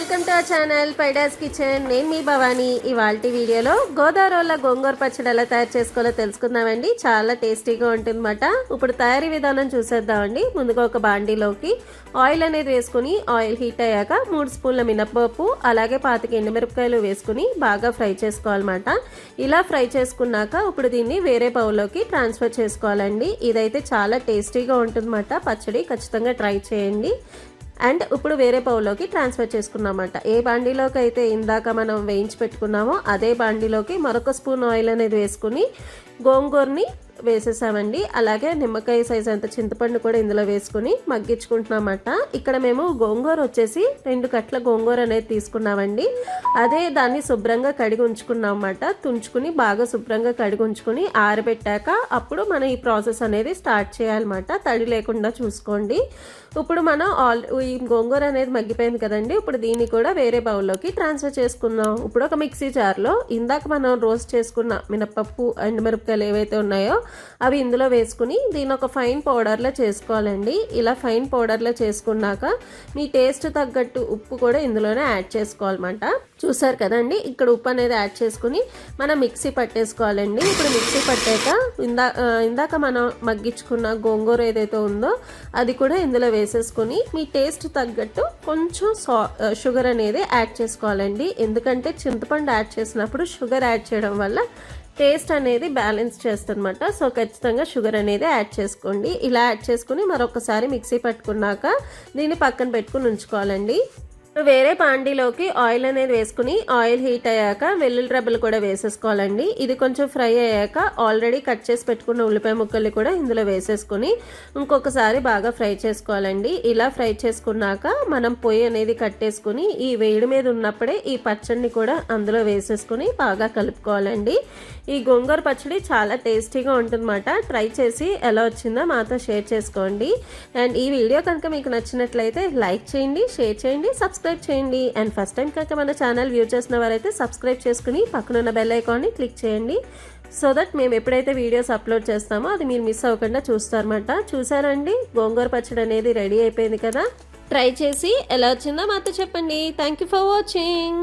Welcome to our channel పైడాస్ kitchen. నేను మీ భవాని. ఇవాళ వీడియోలో గోదావరిలో గోంగూర పచ్చడి ఎలా తయారు చేసుకోవాలో తెలుసుకుందామండి. చాలా టేస్టీగా ఉంటుందన్నమాట. ఇప్పుడు తయారీ విధానం చూసేద్దామండి. ముందుగా ఒక బాండీలోకి ఆయిల్ అనేది వేసుకుని ఆయిల్ హీట్ అయ్యాక మూడు స్పూన్ల మినపప్పు అలాగే పాతిక ఎండుమిరపకాయలు వేసుకుని బాగా ఫ్రై చేసుకోవాలన్నమాట. ఇలా ఫ్రై చేసుకున్నాక ఇప్పుడు దీన్ని వేరే బౌల్లోకి ట్రాన్స్ఫర్ చేసుకోవాలండి. ఇదైతే చాలా టేస్టీగా ఉంటుందన్నమాట. పచ్చడి ఖచ్చితంగా ట్రై చేయండి. అండ్ ఇప్పుడు వేరే బౌల్లోకి ట్రాన్స్ఫర్ చేసుకున్నామంట. ఏ బాండీలోకి అయితే ఇందాక మనం వేయించి పెట్టుకున్నామో అదే బాండీలోకి మరొక స్పూన్ ఆయిల్ అనేది వేసుకుని గోంగూరని వేసేసామండి. అలాగే నిమ్మకాయ సైజ్ అంత చింతపండు కూడా ఇందులో వేసుకుని మగ్గించుకుంటున్నామట. ఇక్కడ మేము గోంగూర వచ్చేసి రెండు కట్ల గోంగూర అనేది తీసుకున్నామండి. అదే దాన్ని శుభ్రంగా కడిగి ఉంచుకున్నామన్నమాట తుంచుకుని బాగా శుభ్రంగా కడిగి ఉంచుకుని ఆరబెట్టాక అప్పుడు మనం ఈ ప్రాసెస్ అనేది స్టార్ట్ చేయాలన్నమాట. తడి లేకుండా చూసుకోండి. ఇప్పుడు మనం ఆల్ ఈ గోంగూర అనేది మగ్గిపోయింది కదండి. ఇప్పుడు దీన్ని కూడా వేరే బౌల్లోకి ట్రాన్స్ఫర్ చేసుకుందాం. ఇప్పుడు ఒక మిక్సీ జార్లో ఇందాక మనం రోస్ట్ చేసుకున్న మినపప్పు అండ్ మిరపకాయలు ఏవైతే ఉన్నాయో అవి ఇందులో వేసుకుని దీని ఒక ఫైన్ పౌడర్లో చేసుకోవాలండి. ఇలా ఫైన్ పౌడర్లో చేసుకున్నాక మీ టేస్ట్ తగ్గట్టు ఉప్పు కూడా ఇందులోనే యాడ్ చేసుకోవాలన్నమాట. చూసారు కదండి ఇక్కడ ఉప్పు అనేది యాడ్ చేసుకుని మనం మిక్సీ పట్టేసుకోవాలండి. ఇప్పుడు మిక్సీ పట్టాక ఇందా ఇందాక మనం మగ్గించుకున్న గోంగూర ఏదైతే ఉందో అది కూడా ఇందులో వేసేసుకుని మీ టేస్ట్ తగ్గట్టు కొంచెం సా షుగర్ అనేది యాడ్ చేసుకోవాలండి. ఎందుకంటే చింతపండు యాడ్ చేసినప్పుడు షుగర్ యాడ్ చేయడం వల్ల టేస్ట్ అనేది బ్యాలెన్స్ చేస్తుందన్నమాట. సో ఖచ్చితంగా షుగర్ అనేది యాడ్ చేసుకోండి. ఇలా యాడ్ చేసుకుని మరొకసారి మిక్సీ పట్టుకున్నాక దీన్ని పక్కన పెట్టుకుని ఉంచుకోవాలండి. వేరే పాండీలోకి ఆయిల్ అనేది వేసుకుని ఆయిల్ హీట్ అయ్యాక వెల్లుల్లి రబ్బలు కూడా వేసేసుకోవాలండి. ఇది కొంచెం ఫ్రై అయ్యాక ఆల్రెడీ కట్ చేసి పెట్టుకున్న ఉల్లిపాయ ముక్కలు కూడా ఇందులో వేసేసుకుని ఇంకొకసారి బాగా ఫ్రై చేసుకోవాలండి. ఇలా ఫ్రై చేసుకున్నాక మనం పొయ్యి అనేది కట్టేసుకుని ఈ వేడి మీద ఉన్నప్పుడే ఈ పచ్చడిని కూడా అందులో వేసేసుకుని బాగా కలుపుకోవాలండి. ఈ గోంగూర పచ్చడి చాలా టేస్టీగా ఉంటుందన్నమాట. ట్రై చేసి ఎలా వచ్చిందో మాతో షేర్ చేసుకోండి. అండ్ ఈ వీడియో కనుక మీకు నచ్చినట్లయితే లైక్ చేయండి షేర్ చేయండి సబ్స్క్రైబ్ చేయండి. అండ్ ఫస్ట్ టైం కనుక మన ఛానల్ వ్యూ చేసిన వారైతే సబ్స్క్రైబ్ చేసుకుని పక్కనున్న బెల్ ఐకాన్ని క్లిక్ చేయండి. సో దట్ మేము ఎప్పుడైతే వీడియోస్ అప్లోడ్ చేస్తామో అది మీరు మిస్ అవ్వకుండా చూస్తారన్నమాట. చూసారండి? గోంగూర పచ్చడి అనేది రెడీ అయిపోయింది కదా? ట్రై చేసి ఎలా వచ్చిందో మాతో చెప్పండి. Thank you for watching